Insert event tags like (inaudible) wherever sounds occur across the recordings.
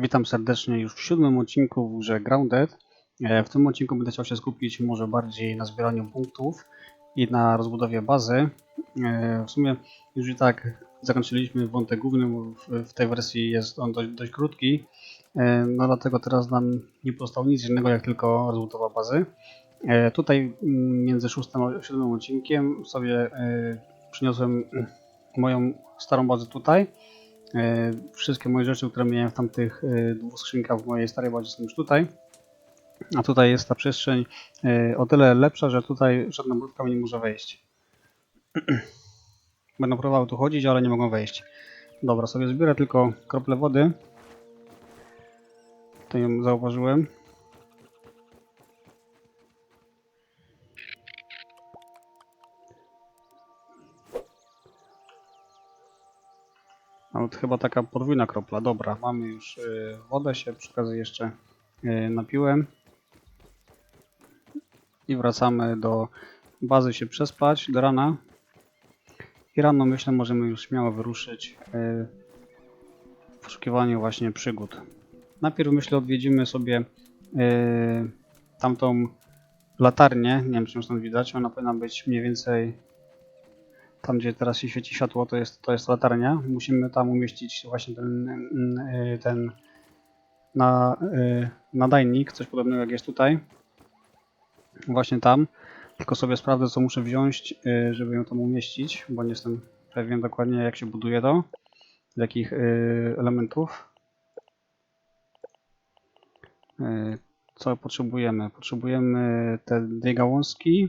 Witam serdecznie już w siódmym odcinku w grze Grounded. E, W tym odcinku będę chciał się skupić może bardziej na zbieraniu punktów i na rozbudowie bazy. E, W sumie już i tak zakończyliśmy wątek główny, w, tej wersji jest on dość, dość krótki. E, No dlatego teraz nam nie pozostało nic innego jak tylko rozbudowa bazy. Tutaj mm, między szóstym a siódmym odcinkiem sobie przyniosłem moją starą bazę tutaj. E, Wszystkie moje rzeczy, które miałem w tamtych e, dwóch skrzynkach w mojej starej bazie są już tutaj. A tutaj jest ta przestrzeń e, o tyle lepsza, że tutaj żadna mi nie może wejść. (clears throat) Będą próbowały tu chodzić, ale nie mogą wejść. Dobra, sobie zbiorę tylko krople wody. To ją zauważyłem. A to chyba taka podwójna kropla. Dobra, mamy już y, wodę, się przy okazji jeszcze y, napiłem. I wracamy do bazy się przespać do rana. I rano myślę możemy już śmiało wyruszyć y, w poszukiwaniu właśnie przygód. Najpierw myślę odwiedzimy sobie tamtą latarnię. Nie wiem czy stąd widać. Ona powinna być mniej więcej tam gdzie teraz się świeci światło, to jest, to jest latarnia. Musimy tam umieścić właśnie ten, y, ten na, y, nadajnik, coś podobnego jak jest tutaj. Właśnie tam. Tylko sobie sprawdzę, co muszę wziąć, y, żeby ją tam umieścić, bo nie jestem pewien dokładnie, jak się buduje to, z jakich elementów. Co potrzebujemy? Potrzebujemy te dwie gałązki.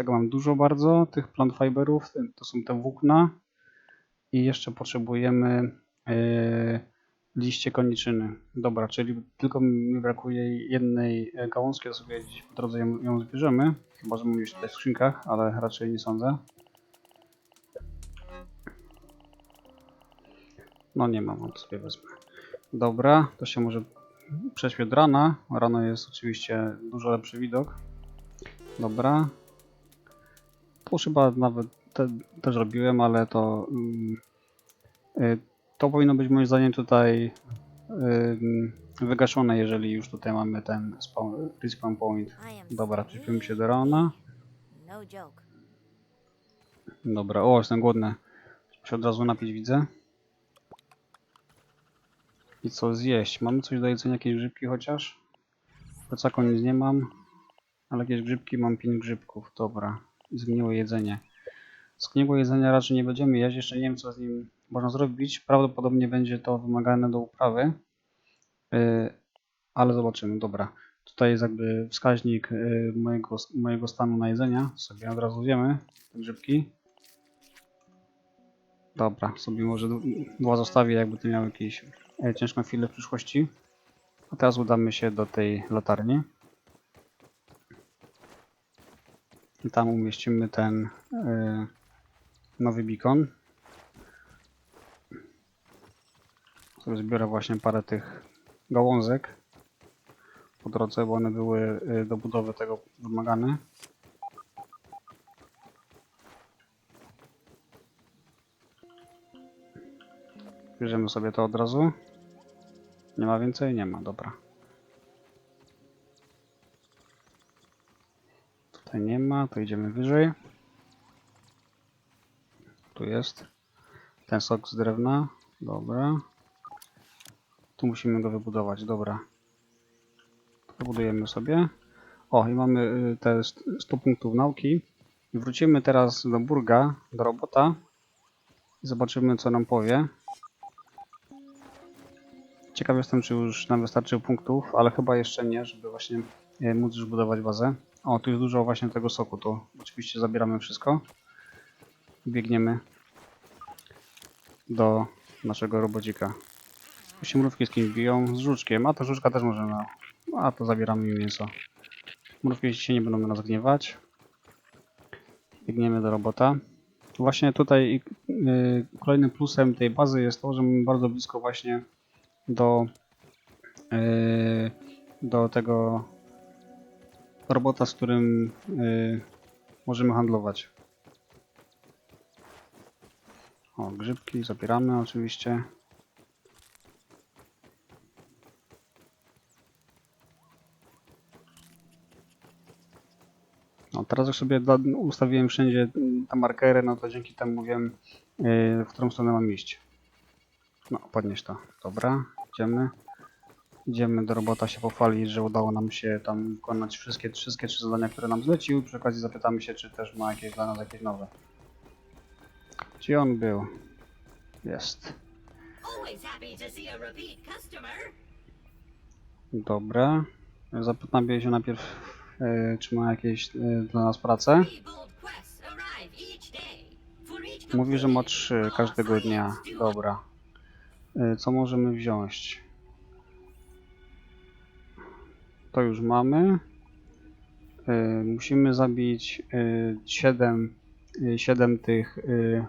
Tego mam dużo bardzo, tych plant fiberów, to są te włókna. I jeszcze potrzebujemy e, liście koniczyny. Dobra, czyli tylko mi brakuje jednej e, gałązki, to sobie gdzieś po drodze ją, ją zbierzemy. Chyba, że mówisz tutaj w skrzynkach, ale raczej nie sądzę. No nie mam, to sobie wezmę. Dobra, to się może prześpię od rana. Rano jest oczywiście dużo lepszy widok. Dobra, już chyba nawet te, też robiłem, ale to mm, y, to powinno być moim zdaniem tutaj ym, wygaszone, jeżeli już tutaj mamy ten spawn, respawn point. Dobra, przyśpimy się do rana. Dobra, o, jestem głodny. Muszę się od razu napić, widzę. I co zjeść? Mamy coś do jedzenia, jakieś grzybki chociaż? Plecaku nic nie mam, ale jakieś grzybki mam 5 grzybków, dobra. Zgniłe jedzenie. Zgniłe jedzenia raczej nie będziemy jeść, jeszcze nie wiem co z nim można zrobić. Prawdopodobnie będzie to wymagane do uprawy, yy, ale zobaczymy, dobra. Tutaj jest jakby wskaźnik yy, mojego, mojego stanu na jedzenia, sobie od razu wiemy, grzybki. Dobra, sobie może dwa zostawię, jakby to miał jakieś e, ciężką chwilę w przyszłości. A teraz udamy się do tej latarni. I tam umieścimy ten e, nowy beacon. Zbiorę właśnie parę tych gałązek po drodze, bo one były e, do budowy tego wymagane. Bierzemy sobie to od razu. Nie ma więcej? Nie ma, dobra. Tutaj nie ma, to idziemy wyżej. Tu jest. Ten sok z drewna. Dobra. Tu musimy go wybudować, dobra. Wybudujemy sobie. O, i mamy y, te st- 100 punktów nauki. Wrócimy teraz do burga, do robota. I zobaczymy, co nam powie. Ciekaw jestem, czy już nam wystarczy punktów, ale chyba jeszcze nie, żeby właśnie e, móc już budować bazę. O, tu jest dużo właśnie tego soku, to oczywiście zabieramy wszystko. Biegniemy do naszego robodzika. Tu się mrówki z kimś biją, z żuczkiem, a to żuczka też możemy, a to zabieramy im mięso. Mrówki się nie będą na nas gniewać. Biegniemy do robota. Właśnie tutaj y, kolejnym plusem tej bazy jest to, że mamy bardzo blisko właśnie do, yy, do tego robota, z którym yy, możemy handlować. O, grzybki zabieramy oczywiście. No, teraz już sobie ustawiłem wszędzie y, te markery, no to dzięki temu wiem, yy, w którą stronę mam iść. No, podnieś to. Dobra, idziemy. Idziemy do robota się pochwalić, że udało nam się tam wykonać wszystkie, wszystkie trzy zadania, które nam zlecił. Przy okazji zapytamy się, czy też ma jakieś dla nas jakieś nowe. Gdzie on był? Jest. Dobra. Zapytam się najpierw, e, czy ma jakieś e, dla nas pracę. Mówi, że ma trzy każdego dnia. Dobra. E, Co możemy wziąć? To już mamy. E, Musimy zabić 7, 7 tych e,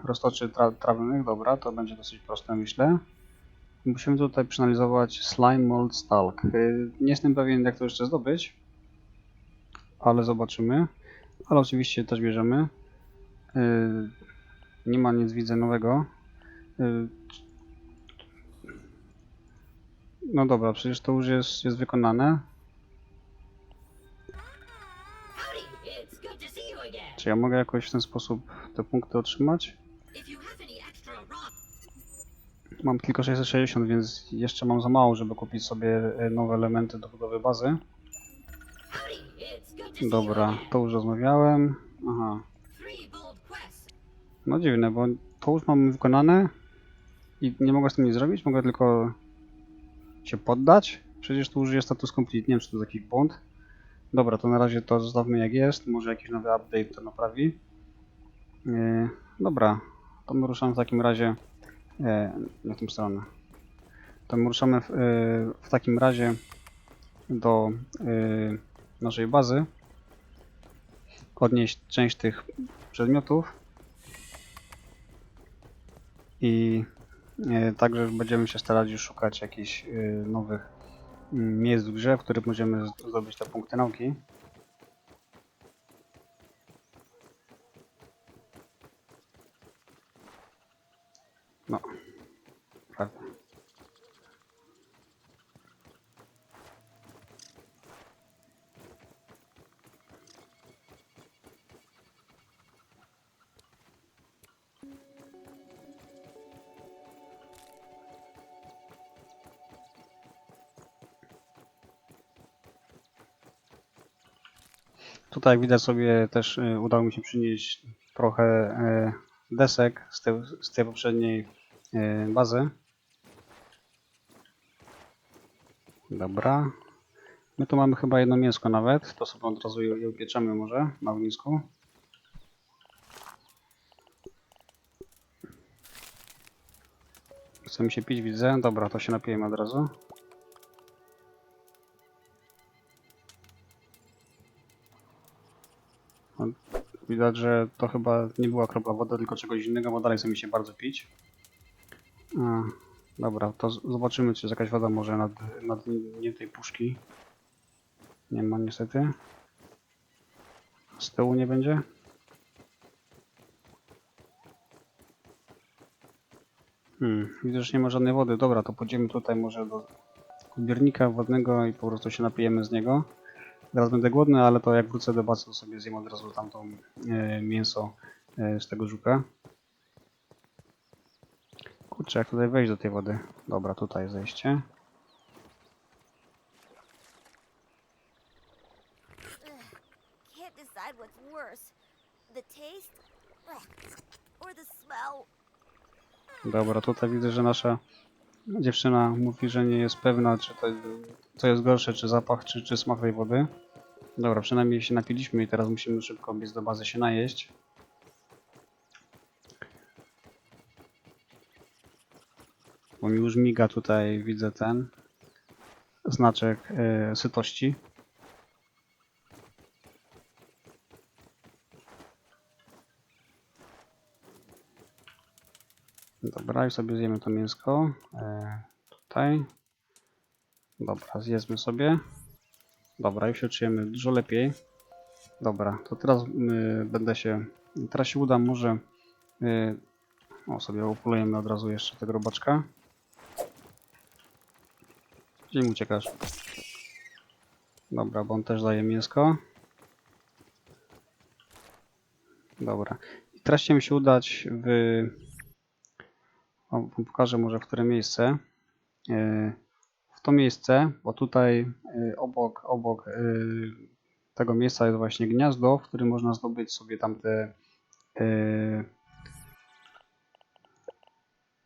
roztoczy tra trawnych. Dobra, to będzie dosyć proste, myślę. Musimy tutaj przeanalizować Slime Mold Stalk. E, Nie jestem pewien, jak to jeszcze zdobyć, ale zobaczymy. Ale oczywiście też bierzemy. E, Nie ma nic widzę nowego. No dobra, przecież to już jest, jest wykonane. Czy ja mogę jakoś w ten sposób te punkty otrzymać? Mam tylko 660, więc jeszcze mam za mało, żeby kupić sobie e, nowe elementy do budowy bazy. Dobra, to już rozmawiałem. Aha, no dziwne, bo to już mamy wykonane i nie mogę z tym nic zrobić, mogę tylko się poddać. Przecież tu już jest status complete, nie wiem czy to jest jakiś błąd. Dobra, to na razie to zostawmy jak jest, może jakiś nowy update to naprawi. Yy, dobra, to my ruszamy w takim razie e, na tą stronę. To my ruszamy w, e, w takim razie do e, naszej bazy. Odnieść część tych przedmiotów i e, także będziemy się starać już szukać jakichś e, nowych miejsc w grze, w których możemy zdobyć te punkty nauki. Tutaj jak widać sobie też y, udało mi się przynieść trochę y, desek z tej, z tej poprzedniej y, bazy. Dobra. My tu mamy chyba jedno mięsko nawet. To sobie od razu je upieczemy może na ognisku. Chce mi się pić, widzę. Dobra, to się napijemy od razu. Widać, że to chyba nie była kropla wody, tylko czegoś innego, bo dalej chce mi się bardzo pić. A, dobra, to zobaczymy, czy jest jakaś woda może nad, nad dnie tej puszki. Nie ma niestety. Z tyłu nie będzie. Hmm, widzę, że nie ma żadnej wody. Dobra, to pójdziemy tutaj może do odbiernika wodnego i po prostu się napijemy z niego. Teraz będę głodny, ale to jak wrócę do bazy, to sobie zjem od razu tamtą e, mięso e, z tego żuka. Kurczę, jak tutaj wejść do tej wody? Dobra, tutaj zejście. Dobra, tutaj widzę, że nasza dziewczyna mówi, że nie jest pewna, czy to co jest gorsze, czy zapach, czy, czy smak tej wody. Dobra, przynajmniej się napiliśmy i teraz musimy szybko biec do bazy się najeść. Bo mi już miga tutaj, widzę ten znaczek e, sytości. Dobra, i sobie zjemy to mięsko. E, tutaj. Dobra, zjedzmy sobie. Dobra, już się czujemy dużo lepiej. Dobra, to teraz y, będę się. Teraz się uda może. Y, o, sobie upolujemy od razu jeszcze tego robaczka. Gdzie im uciekasz? Dobra, bo on też daje mięsko. Dobra. I teraz się udać w... Wam pokażę może w które miejsce. Yy, W to miejsce, bo tutaj yy, obok, obok yy, tego miejsca jest właśnie gniazdo, w którym można zdobyć sobie tamte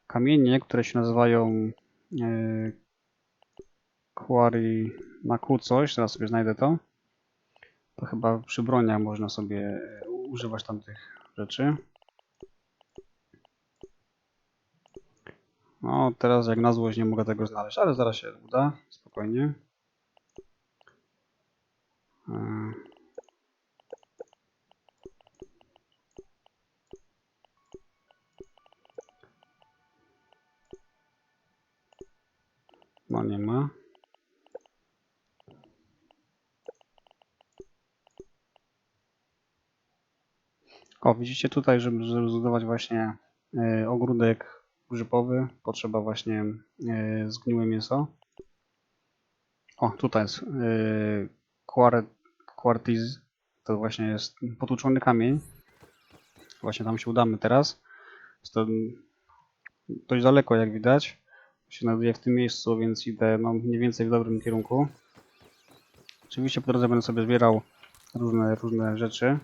kamienie, które się nazywają quarry na Q coś. Teraz sobie znajdę to. To chyba przy broniach można sobie e, używać tamtych rzeczy. No, teraz jak na złość nie mogę tego znaleźć, ale zaraz się uda, spokojnie. E, No nie ma. O, widzicie tutaj, żeby, zbudować właśnie e, ogródek grzybowy, potrzeba właśnie e, zgniłe mięso. O, tutaj jest e, quar- quartz, to właśnie jest potłuczony kamień. Właśnie tam się udamy teraz. Jest to dość daleko, jak widać. Się znajduję w tym miejscu, więc idę no, mniej więcej w dobrym kierunku. Oczywiście po drodze będę sobie zbierał różne, różne rzeczy.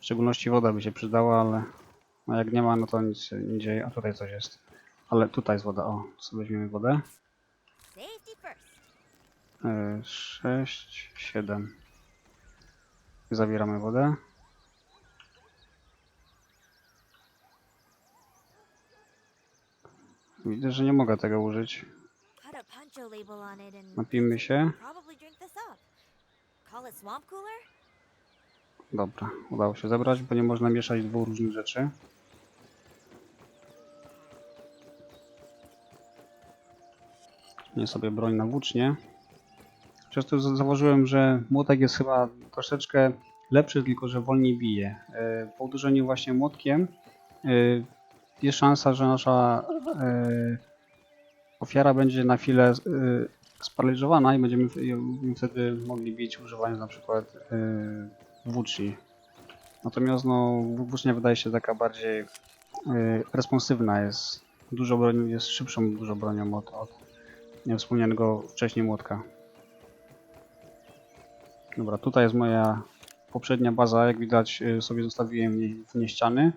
W szczególności woda by się przydała, ale no jak nie ma, no to nic się nie dzieje. A tutaj coś jest. Ale tutaj jest woda. O, sobie weźmiemy wodę. Safety first. 6, 7. Zabieramy wodę. Widzę, że nie mogę tego użyć. Napijmy się. Dobra, udało się zebrać, bo nie można mieszać dwóch różnych rzeczy. Nie sobie broń na włócznie. Przez to zauważyłem, że młotek jest chyba troszeczkę lepszy, tylko że wolniej bije. E, Po uderzeniu właśnie młotkiem e, jest szansa, że nasza e, ofiara będzie na chwilę sparaliżowana i będziemy wtedy mogli bić używając na przykład włóczni. Natomiast no, włócznia wydaje się taka bardziej responsywna, jest dużo broni, jest szybszą dużo bronią od, od wspomnianego wcześniej młotka. Dobra, tutaj jest moja poprzednia baza, jak widać y, sobie zostawiłem w niej ściany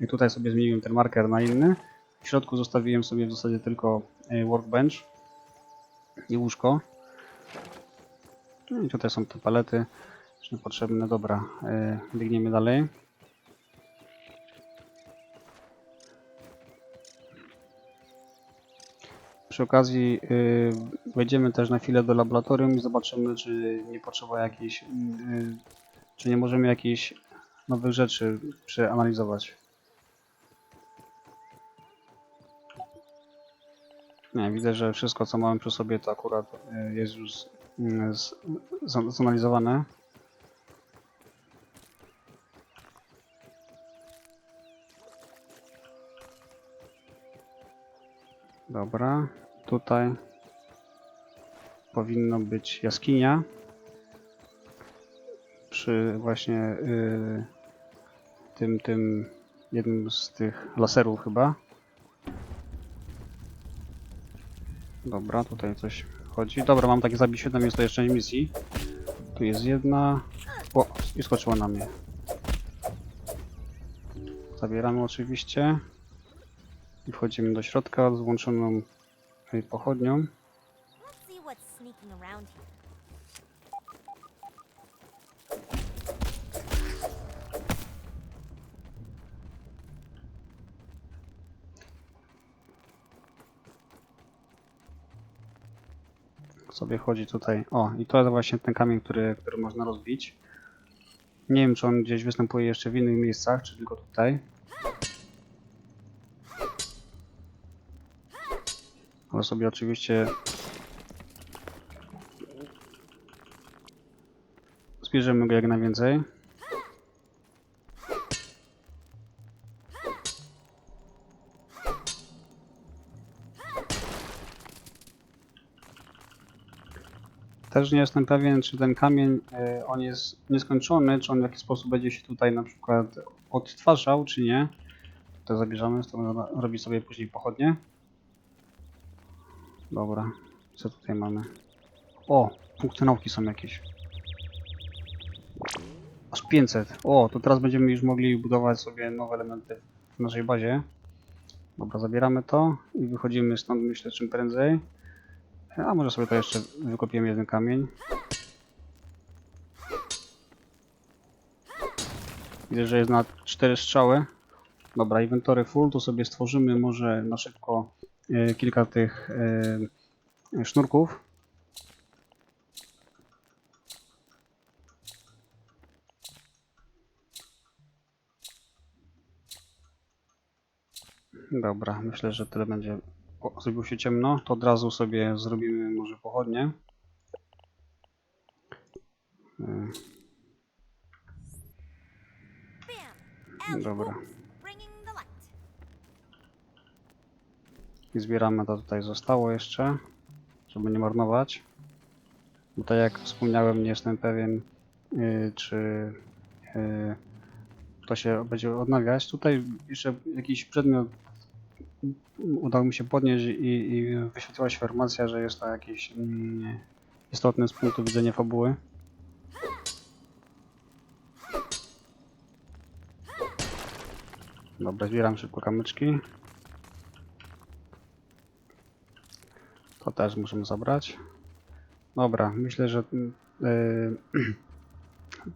i tutaj sobie zmieniłem ten marker na inny. W środku zostawiłem sobie w zasadzie tylko y, workbench i łóżko. No i tutaj są te palety. Już niepotrzebne. Dobra, yy, biegniemy dalej. Przy okazji yy, wejdziemy też na chwilę do laboratorium i zobaczymy, czy nie potrzeba jakiejś, yy, czy nie możemy jakichś nowych rzeczy przeanalizować. Nie, widzę, że wszystko co mamy przy sobie to akurat jest już zanalizowane. Dobra, tutaj powinno być jaskinia. Przy właśnie y, tym, tym jednym z tych laserów chyba. Dobra, tutaj coś chodzi. Dobra, mam takie zabić 7, jest to jeszcze misji. Tu jest jedna. O, i skoczyła na mnie. Zabieramy oczywiście. I wchodzimy do środka z włączoną tutaj pochodnią. Sobie chodzi tutaj. O, i to jest właśnie ten kamień, który, który można rozbić. Nie wiem, czy on gdzieś występuje jeszcze w innych miejscach, czy tylko tutaj. Ale sobie oczywiście zbierzemy go jak najwięcej. Też nie jestem pewien, czy ten kamień, y, on jest nieskończony, czy on w jakiś sposób będzie się tutaj na przykład odtwarzał, czy nie. To zabierzemy, to można robić sobie później pochodnie. Dobra, co tutaj mamy? O, punkty nauki są jakieś. Aż 500. O, to teraz będziemy już mogli budować sobie nowe elementy w naszej bazie. Dobra, zabieramy to i wychodzimy stąd myślę czym prędzej. A może sobie to jeszcze wykopiemy jeden kamień. Widzę, że jest na 4 strzały. Dobra, inwentory full, to sobie stworzymy może na szybko kilka tych e, sznurków. Dobra, myślę, że tyle będzie. O, się ciemno, to od razu sobie zrobimy może pochodnie. E, Dobra. I zbieramy to tutaj zostało jeszcze, żeby nie marnować. Bo tak jak wspomniałem, nie jestem pewien, yy, czy yy, to się będzie odnawiać. Tutaj jeszcze jakiś przedmiot udało mi się podnieść i, i wyświetliła się informacja, że jest to jakiś mm, istotny z punktu widzenia fabuły. Dobra, zbieram szybko kamyczki. Też musimy zabrać. Dobra, myślę, że yy, (clears throat)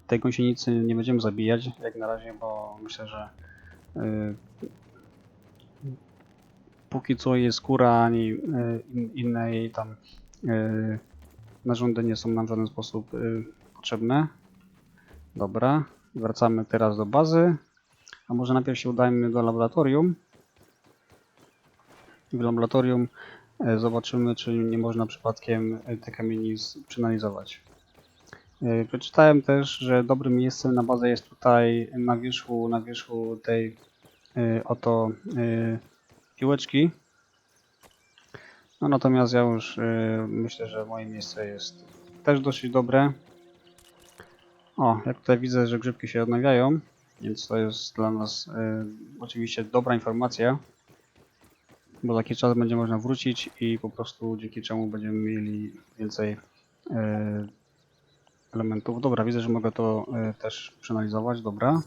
tej gąsienicy nie będziemy zabijać jak na razie, bo myślę, że yy, póki co jej skóra ani yy, in, inne jej tam yy, narządy nie są nam w żaden sposób yy, potrzebne. Dobra, wracamy teraz do bazy. A może najpierw się udajmy do laboratorium. W laboratorium zobaczymy, czy nie można przypadkiem e, te kamieni przeanalizować. E, Przeczytałem też, że dobrym miejscem na bazę jest tutaj na wierzchu, na wierzchu tej e, oto e, piłeczki. No natomiast ja już e, myślę, że moje miejsce jest też dosyć dobre. O, jak tutaj widzę, że grzybki się odnawiają, więc to jest dla nas e, oczywiście dobra informacja bo za jakiś czas będzie można wrócić i po prostu dzięki czemu będziemy mieli więcej e, elementów. Dobra, widzę, że mogę to e, też przeanalizować, dobra.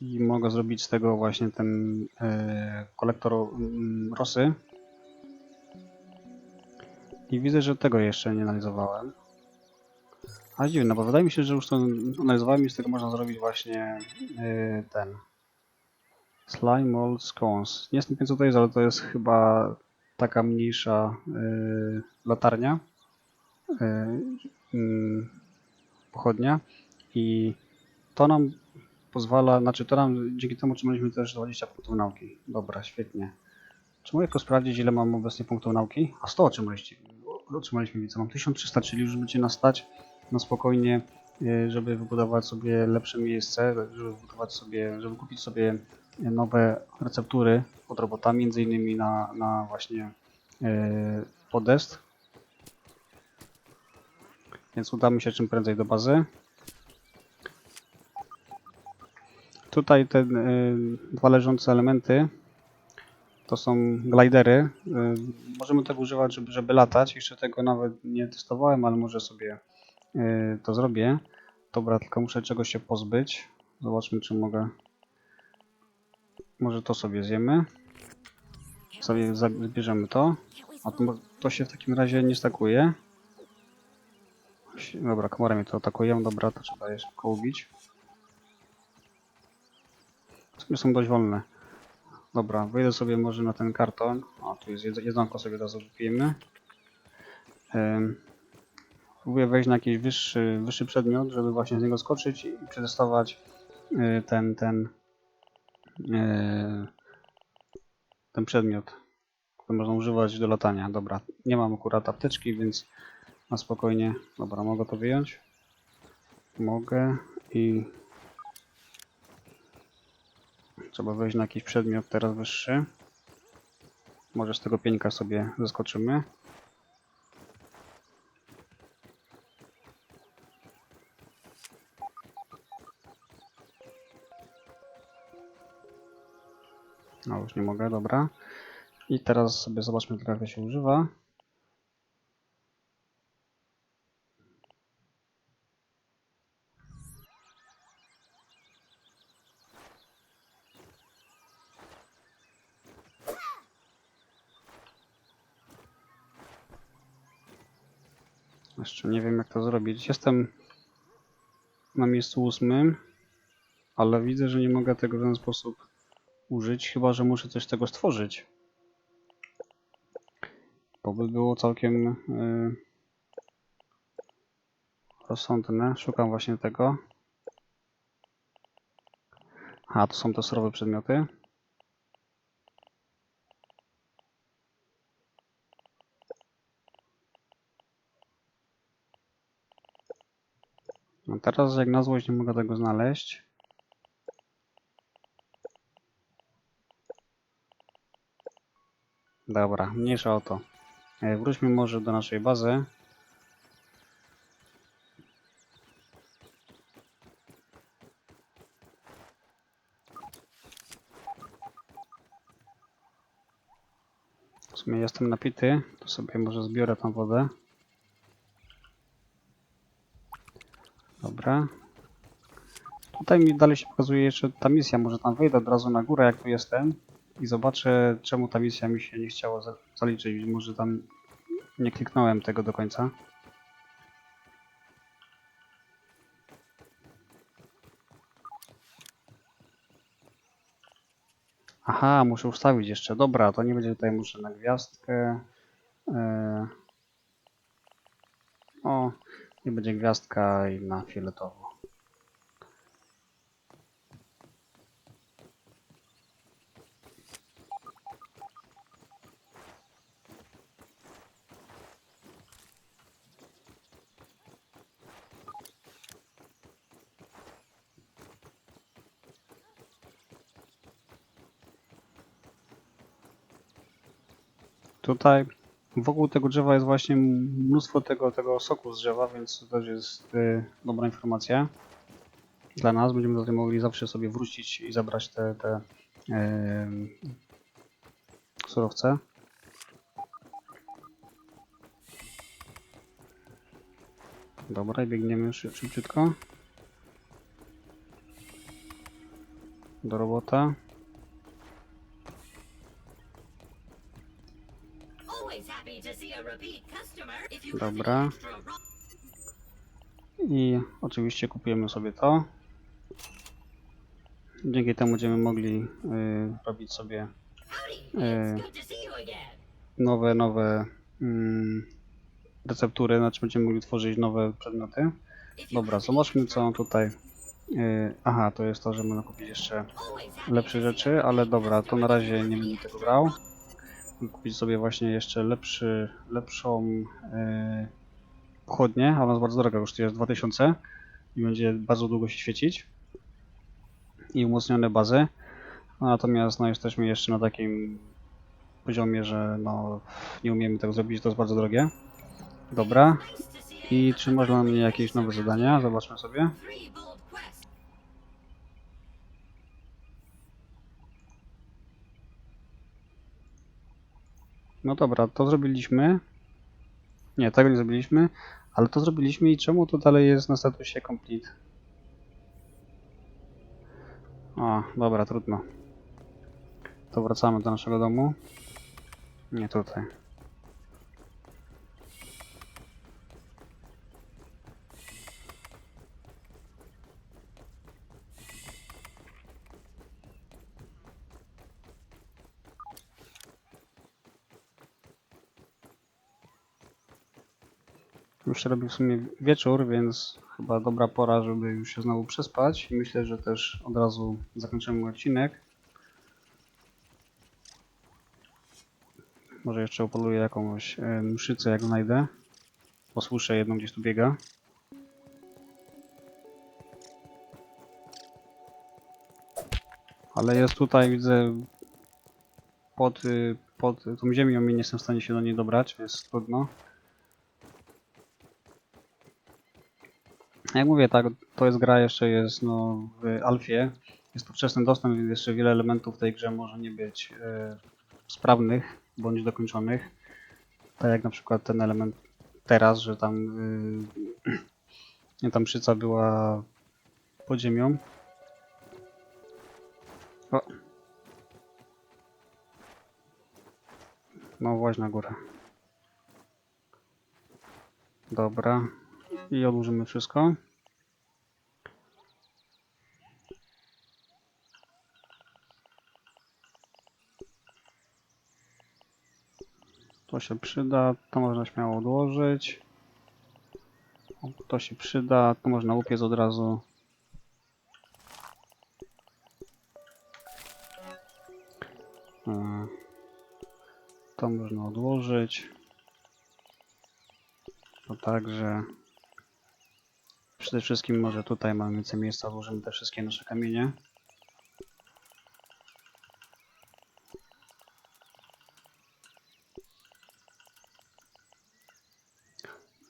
I mogę zrobić z tego właśnie ten e, kolektor mm, rosy. I widzę, że tego jeszcze nie analizowałem. A dziwne, bo wydaje mi się, że już to analizowałem i z tego można zrobić właśnie yy, ten Slime Mold Scones. Nie jestem pewien co to jest, ale to jest chyba taka mniejsza yy, latarnia. Yy, pochodnia. I to nam pozwala, znaczy to nam dzięki temu otrzymaliśmy też 20 punktów nauki. Dobra, świetnie. Czy mogę tylko sprawdzić ile mam obecnie punktów nauki? A 100 otrzymaliście. Otrzymaliśmy widzę, mam 1300, czyli już będzie nas stać na spokojnie, y, żeby wybudować sobie lepsze miejsce, żeby wybudować sobie, żeby kupić sobie nowe receptury od robota, między innymi na, na właśnie y, podest. Więc udamy się czym prędzej do bazy. Tutaj te y, dwa leżące elementy to są glidery. Możemy tego używać, żeby, żeby latać. Jeszcze tego nawet nie testowałem, ale może sobie to zrobię. Dobra, tylko muszę czegoś się pozbyć. Zobaczmy, czy mogę. Może to sobie zjemy. Sobie zabierzemy to. A to, to się w takim razie nie stakuje. Dobra, komora mnie to atakuje. Dobra, to trzeba je szybko ubić. W sumie są dość wolne. Dobra, wejdę sobie może na ten karton. O, tu jest jedz- jedzonko sobie od razu wypijemy. Próbuję wejść na jakiś wyższy, wyższy przedmiot, żeby właśnie z niego skoczyć i przetestować y, ten, ten, y, ten przedmiot, który można używać do latania. Dobra, nie mam akurat apteczki, więc na spokojnie. Dobra, mogę to wyjąć? Mogę i trzeba wejść na jakiś przedmiot teraz wyższy. Może z tego pieńka sobie zeskoczymy. No już nie mogę, dobra. I teraz sobie zobaczmy, jak to się używa. Jeszcze nie wiem jak to zrobić. Jestem na miejscu ósmym, ale widzę, że nie mogę tego w ten sposób użyć, chyba że muszę coś z tego stworzyć. To by było całkiem yy, rozsądne. Szukam właśnie tego. A, to są te surowe przedmioty. No teraz jak na złość nie mogę tego znaleźć. Dobra, mniejsza o to. E, Wróćmy może do naszej bazy. W sumie jestem napity, to sobie może zbiorę tą wodę. Dobra. Tutaj mi dalej się pokazuje jeszcze ta misja. Może tam wejdę od razu na górę, jak tu jestem i zobaczę, czemu ta misja mi się nie chciała za- zaliczyć. Może tam nie kliknąłem tego do końca. Aha, muszę ustawić jeszcze. Dobra, to nie będzie tutaj muszę na gwiazdkę. Eee... O, nie będzie gwiazdka i na fioletowo. Tutaj wokół tego drzewa jest właśnie mnóstwo tego, tego soku z drzewa, więc to też jest y, dobra informacja dla nas. Będziemy tego mogli zawsze sobie wrócić i zabrać te, te em, surowce. Dobra, i biegniemy szyb, szybciutko. Do robota. Dobra. I oczywiście kupujemy sobie to. Dzięki temu będziemy mogli y, robić sobie again. nowe, nowe mm, receptury, znaczy będziemy mogli tworzyć nowe przedmioty. Dobra, zobaczmy co tutaj. Y, aha, to jest to, że można kupić jeszcze lepsze rzeczy, ale dobra, to na razie nie będę tego ro- Kupić sobie właśnie jeszcze lepszy, lepszą y, pochodnię, a ona jest bardzo droga, kosztuje 2000 i będzie bardzo długo się świecić. I umocnione bazy. Natomiast no, jesteśmy jeszcze na takim poziomie, że no, nie umiemy tego zrobić, to jest bardzo drogie. Dobra. I czy można na mnie jakieś nowe zadania? Zobaczmy sobie. No dobra, to zrobiliśmy. Nie, tego nie zrobiliśmy, ale to zrobiliśmy i czemu to dalej jest na statusie complete? O, dobra, trudno. To wracamy do naszego domu. Nie tutaj. Już się robi w sumie wieczór, więc chyba dobra pora, żeby już się znowu przespać. Myślę, że też od razu zakończymy odcinek. Może jeszcze upoluję jakąś e, mszycę, jak znajdę. Posłyszę jedną gdzieś tu biega. Ale jest tutaj, widzę, pod, y, pod tą ziemią i nie jestem w stanie się do niej dobrać, więc trudno. Jak mówię, tak, to jest gra jeszcze jest no, w alfie. Jest to wczesny dostęp, więc jeszcze wiele elementów w tej grze może nie być e, sprawnych bądź dokończonych. Tak jak na przykład ten element teraz, że tam (clears throat) y, tam szyca była pod ziemią. O. No właśnie na górę. Dobra. I odłożymy wszystko. To się przyda, to można śmiało odłożyć. To się przyda, to można upiec od razu. To można odłożyć. To także przede wszystkim może tutaj mamy więcej miejsca, odłożymy te wszystkie nasze kamienie.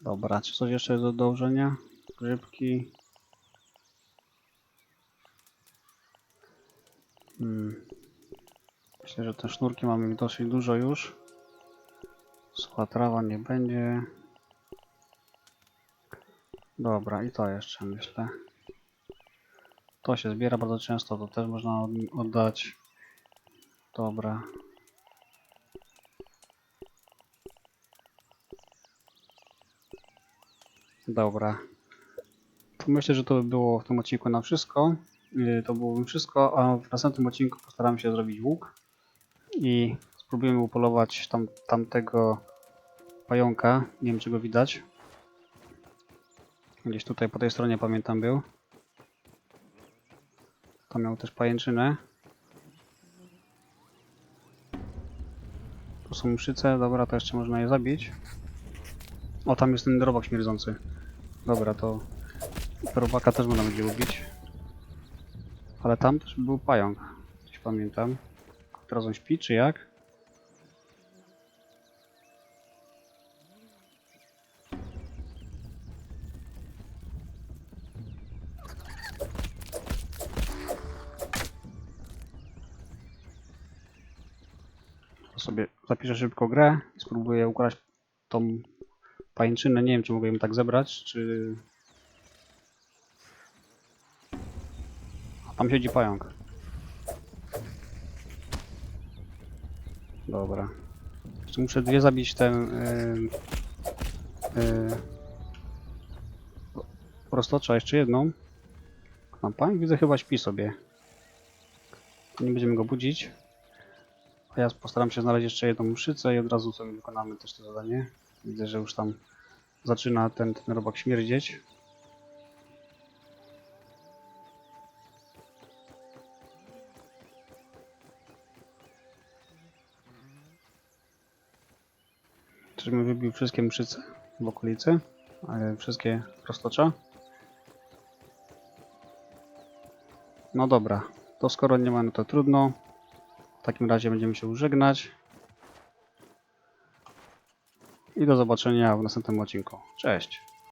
Dobra, czy coś jeszcze do dążenia? Grzybki. Hmm. Myślę, że te sznurki mamy dosyć dużo już. Sucha trawa nie będzie. Dobra, i to jeszcze myślę. To się zbiera bardzo często, to też można od- oddać. Dobra. Dobra. To myślę, że to by było w tym odcinku na wszystko. Yy, To byłoby wszystko, a w następnym odcinku postaram się zrobić łuk i spróbujemy upolować tam, tamtego pająka. Nie wiem, czy go widać. Gdzieś tutaj po tej stronie pamiętam był. To miał też pajęczynę. Tu są mszyce, dobra, to jeszcze można je zabić. O, tam jest ten robak śmierdzący. Dobra, to robaka też można będzie ubić. Ale tam też był pająk. Coś pamiętam. Teraz on śpi, czy jak? Zapiszę szybko grę i spróbuję ukraść tą pańczynę. Nie wiem, czy mogę ją tak zebrać, czy... A tam siedzi pająk. Dobra. Jeszcze muszę dwie zabić ten... Yy, yy, jeszcze jedną. Tam pająk widzę chyba śpi sobie. Nie będziemy go budzić. A ja postaram się znaleźć jeszcze jedną mszycę i od razu sobie wykonamy też to zadanie. Widzę, że już tam zaczyna ten, ten robak śmierdzieć. Czyżbym wybił wszystkie mszyce w okolicy? E, Wszystkie roztocza? No dobra, to skoro nie ma, no to trudno. W takim razie będziemy się żegnać. I do zobaczenia w następnym odcinku. Cześć!